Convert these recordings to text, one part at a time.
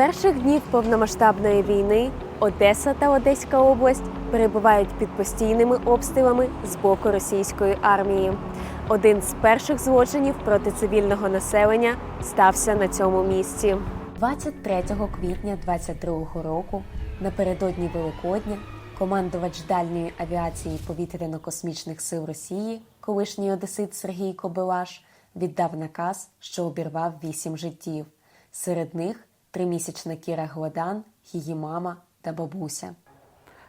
перших днів повномасштабної війни Одеса та Одеська область перебувають під постійними обстрілами з боку російської армії. Один з перших злочинів проти цивільного населення стався на цьому місці. 23 квітня 22 року, напередодні Великодня, командувач дальньої авіації повітряно-космічних сил Росії, колишній одесит Сергій Кобилаш, віддав наказ, що обірвав вісім життів. Серед них тримісячна Кіра Гладан, її мама та бабуся.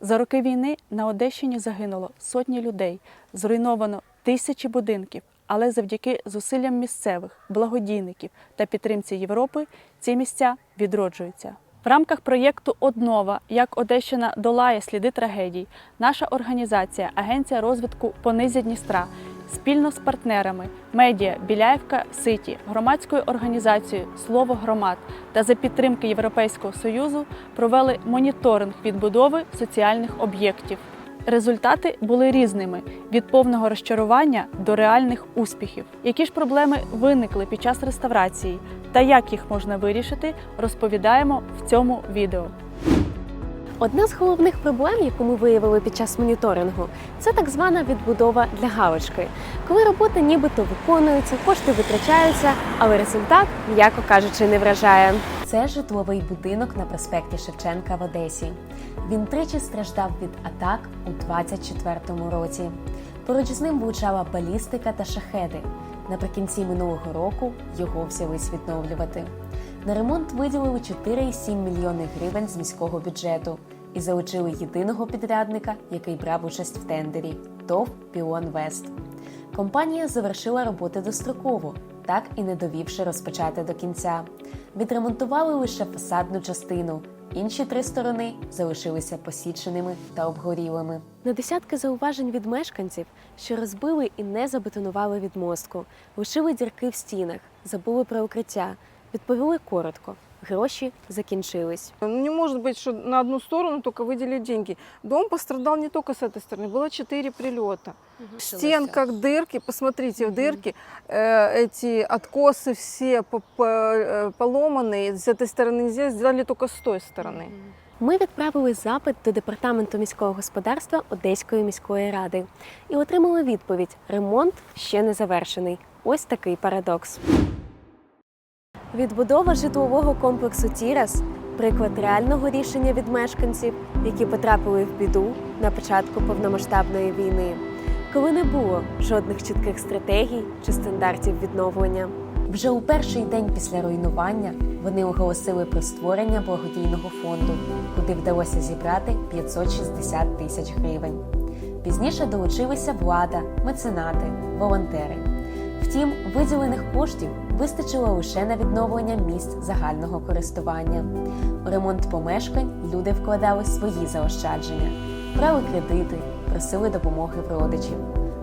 За роки війни на Одещині загинуло сотні людей, зруйновано тисячі будинків. Але завдяки зусиллям місцевих благодійників та підтримці Європи ці місця відроджуються. В рамках проєкту Однова як Одещина долає сліди трагедій. Наша організація Агенція розвитку понизя Дністра спільно з партнерами медіа Біляєвка Ситі, громадською організацією Слово громад та за підтримки Європейського союзу провели моніторинг відбудови соціальних об'єктів. Результати були різними від повного розчарування до реальних успіхів. Які ж проблеми виникли під час реставрації та як їх можна вирішити, розповідаємо в цьому відео. Одна з головних проблем, яку ми виявили під час моніторингу, це так звана відбудова для галочки, коли роботи нібито виконуються, кошти витрачаються, але результат, м'яко кажучи, не вражає. Це житловий будинок на проспекті Шевченка в Одесі. Він тричі страждав від атак у 24-му році. Поруч з ним влучала балістика та шахеди. Наприкінці минулого року його взялись відновлювати. На ремонт виділили 4,7 мільйони гривень з міського бюджету і залучили єдиного підрядника, який брав участь в тендері ТОВ Піон Вест. Компанія завершила роботи достроково, так і не довівши розпочати до кінця. Відремонтували лише фасадну частину. Інші три сторони залишилися посіченими та обгорілими. На десятки зауважень від мешканців, що розбили і не забетонували відмостку, лишили дірки в стінах, забули про укриття, відповіли коротко Гроші закінчились. Ну, Не может быть, что на одну сторону только выделили деньги. Дом пострадал не только с этой стороны, было четыре прилета. В стенках дырки, посмотрите, в дырки э, эти откосы все по- по- э, поломанные. С этой стороны нельзя, сделали только с той стороны. Ми відправили запит до департаменту міського господарства Одеської міської ради і отримали відповідь: ремонт ще не завершений. Ось такий парадокс. Відбудова житлового комплексу Тірас приклад реального рішення від мешканців, які потрапили в біду на початку повномасштабної війни, коли не було жодних чітких стратегій чи стандартів відновлення. Вже у перший день після руйнування вони оголосили про створення благодійного фонду, куди вдалося зібрати 560 тисяч гривень. Пізніше долучилися влада, меценати, волонтери. Втім, виділених коштів вистачило лише на відновлення місць загального користування. У ремонт помешкань люди вкладали свої заощадження, брали кредити, просили допомоги в родичів.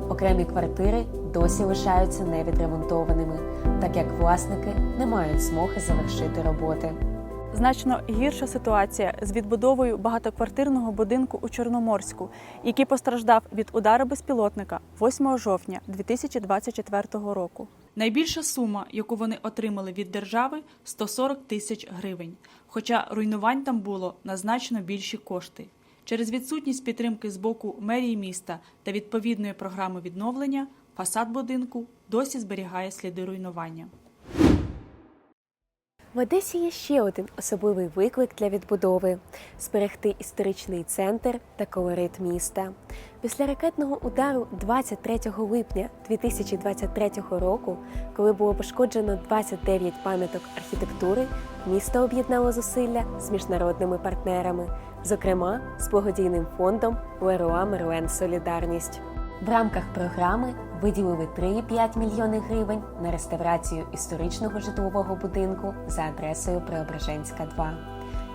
Окремі квартири досі лишаються невідремонтованими, так як власники не мають змоги завершити роботи. Значно гірша ситуація з відбудовою багатоквартирного будинку у Чорноморську, який постраждав від удару безпілотника 8 жовтня 2024 року. Найбільша сума, яку вони отримали від держави, 140 тисяч гривень. Хоча руйнувань там було на значно більші кошти. Через відсутність підтримки з боку мерії міста та відповідної програми відновлення фасад будинку досі зберігає сліди руйнування. В Одесі є ще один особливий виклик для відбудови зберегти історичний центр та колорит міста. Після ракетного удару 23 липня 2023 року, коли було пошкоджено 29 пам'яток архітектури, місто об'єднало зусилля з міжнародними партнерами, зокрема з благодійним фондом Леруа Мерлен Солідарність. В рамках програми виділили 3,5 мільйони гривень на реставрацію історичного житлового будинку за адресою Преображенська 2.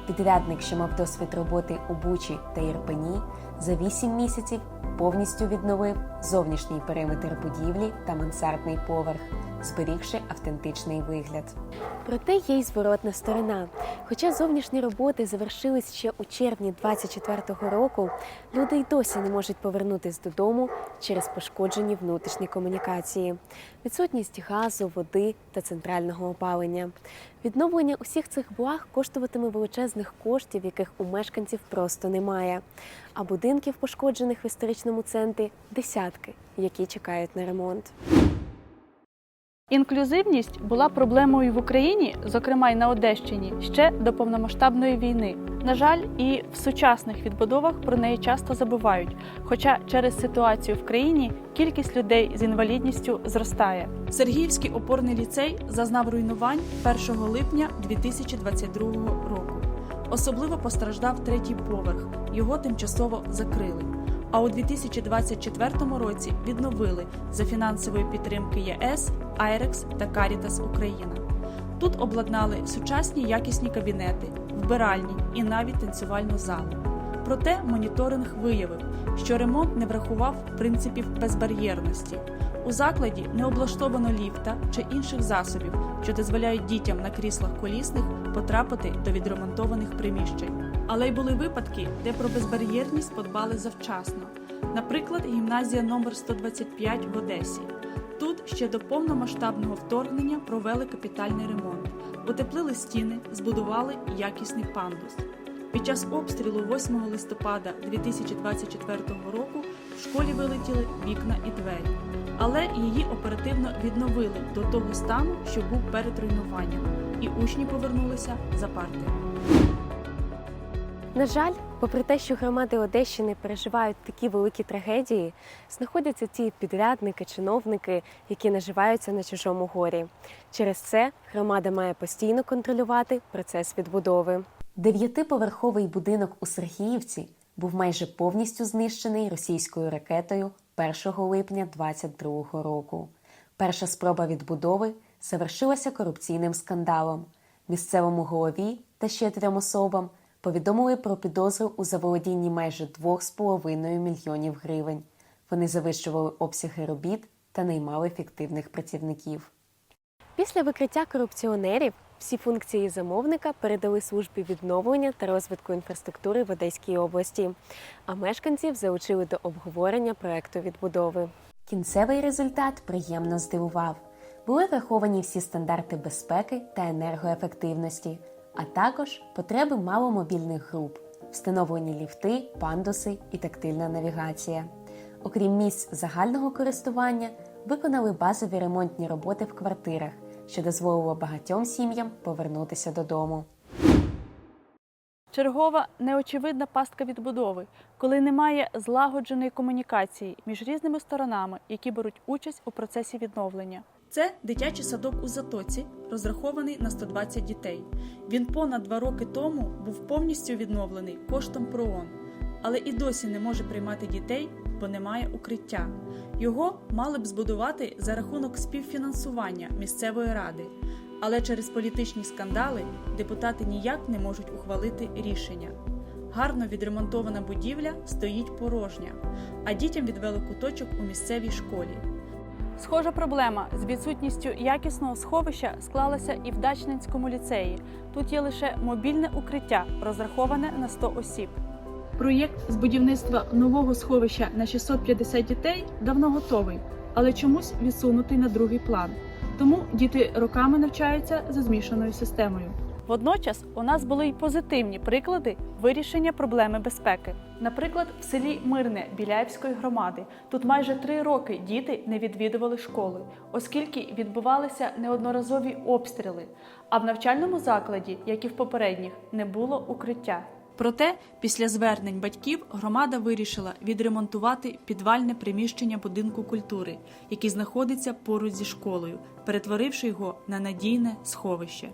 Підрядник, що мав досвід роботи у Бучі та Ірпені, за 8 місяців повністю відновив зовнішній периметр будівлі та мансардний поверх, зберігши автентичний вигляд. Проте є й зворотна сторона. Хоча зовнішні роботи завершились ще у червні 24-го року, люди й досі не можуть повернутись додому через пошкоджені внутрішні комунікації, відсутність газу, води та центрального опалення. Відновлення усіх цих благ коштуватиме величезних коштів, яких у мешканців просто немає. А будинків, пошкоджених в історичному центрі, десятки, які чекають на ремонт. Інклюзивність була проблемою в Україні, зокрема й на Одещині, ще до повномасштабної війни. На жаль, і в сучасних відбудовах про неї часто забувають. Хоча через ситуацію в країні кількість людей з інвалідністю зростає. Сергіївський опорний ліцей зазнав руйнувань 1 липня 2022 року. Особливо постраждав третій поверх. Його тимчасово закрили. А у 2024 році відновили за фінансової підтримки ЄС, Айрекс та Карітас Україна. Тут обладнали сучасні якісні кабінети, вбиральні і навіть танцювальну залу. Проте моніторинг виявив, що ремонт не врахував принципів безбар'єрності. У закладі не облаштовано ліфта чи інших засобів, що дозволяють дітям на кріслах колісних потрапити до відремонтованих приміщень. Але й були випадки, де про безбар'єрність подбали завчасно. Наприклад, гімназія номер 125 в Одесі. Тут ще до повномасштабного вторгнення провели капітальний ремонт, утеплили стіни, збудували якісний пандус. Під час обстрілу 8 листопада 2024 року в школі вилетіли вікна і двері, але її оперативно відновили до того стану, що був перед руйнуванням, і учні повернулися за парти. На жаль, попри те, що громади Одещини переживають такі великі трагедії, знаходяться ті підрядники, чиновники, які наживаються на чужому горі. Через це громада має постійно контролювати процес відбудови. Дев'ятиповерховий будинок у Сергіївці був майже повністю знищений російською ракетою 1 липня 2022 року. Перша спроба відбудови завершилася корупційним скандалом. Місцевому голові та ще трьом особам повідомили про підозру у заволодінні майже 2,5 мільйонів гривень. Вони завищували обсяги робіт та наймали фіктивних працівників. Після викриття корупціонерів всі функції замовника передали службі відновлення та розвитку інфраструктури в Одеській області, а мешканців залучили до обговорення проекту відбудови. Кінцевий результат приємно здивував. Були враховані всі стандарти безпеки та енергоефективності, а також потреби маломобільних груп, встановлені ліфти, пандуси і тактильна навігація. Окрім місць загального користування, виконали базові ремонтні роботи в квартирах, що дозволило багатьом сім'ям повернутися додому. Чергова неочевидна пастка відбудови, коли немає злагодженої комунікації між різними сторонами, які беруть участь у процесі відновлення. Це дитячий садок у Затоці, розрахований на 120 дітей. Він понад два роки тому був повністю відновлений коштом ПРООН, але і досі не може приймати дітей, бо немає укриття. Його мали б збудувати за рахунок співфінансування місцевої ради. Але через політичні скандали депутати ніяк не можуть ухвалити рішення. Гарно відремонтована будівля стоїть порожня, а дітям відвели куточок у місцевій школі. Схожа проблема з відсутністю якісного сховища склалася і в Дачненському ліцеї. Тут є лише мобільне укриття, розраховане на 100 осіб. Проєкт з будівництва нового сховища на 650 дітей давно готовий, але чомусь відсунутий на другий план. Тому діти роками навчаються за змішаною системою. Водночас у нас були й позитивні приклади вирішення проблеми безпеки. Наприклад, в селі Мирне Біляївської громади тут майже три роки діти не відвідували школи, оскільки відбувалися неодноразові обстріли. А в навчальному закладі, як і в попередніх, не було укриття. Проте, після звернень батьків громада вирішила відремонтувати підвальне приміщення будинку культури, який знаходиться поруч зі школою, перетворивши його на надійне сховище.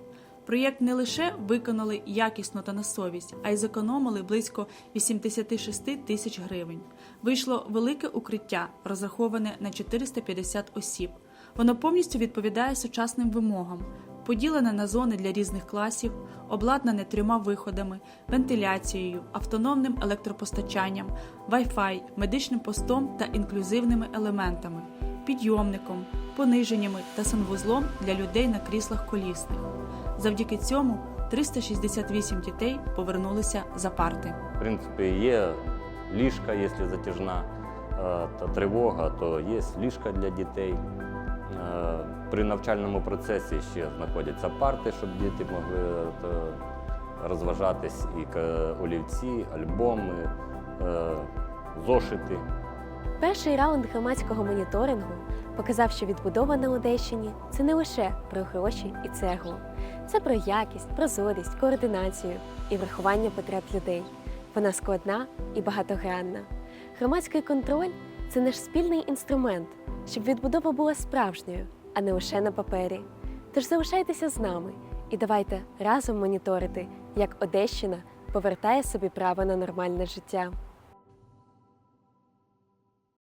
Проєкт не лише виконали якісно та на совість, а й зекономили близько 86 тисяч гривень. Вийшло велике укриття, розраховане на 450 осіб. Воно повністю відповідає сучасним вимогам. Поділене на зони для різних класів, обладнане трьома виходами, вентиляцією, автономним електропостачанням, Wi-Fi, медичним постом та інклюзивними елементами. підйомником, пониженнями та санвузлом для людей на кріслах колісних. Завдяки цьому 368 дітей повернулися за парти. В принципі, є ліжка, якщо затяжна е, та тривога, то є ліжка для дітей. Е, При навчальному процесі ще знаходяться парти, щоб діти могли е, розважатись, і олівці, альбоми, зошити. Перший раунд громадського моніторингу показав, що відбудова на Одещині це не лише про гроші і цеглу, це про якість, прозорість, координацію і врахування потреб людей. Вона складна і багатогранна. Громадський контроль це наш спільний інструмент, щоб відбудова була справжньою, а не лише на папері. Тож залишайтеся з нами і давайте разом моніторити, як Одещина повертає собі право на нормальне життя.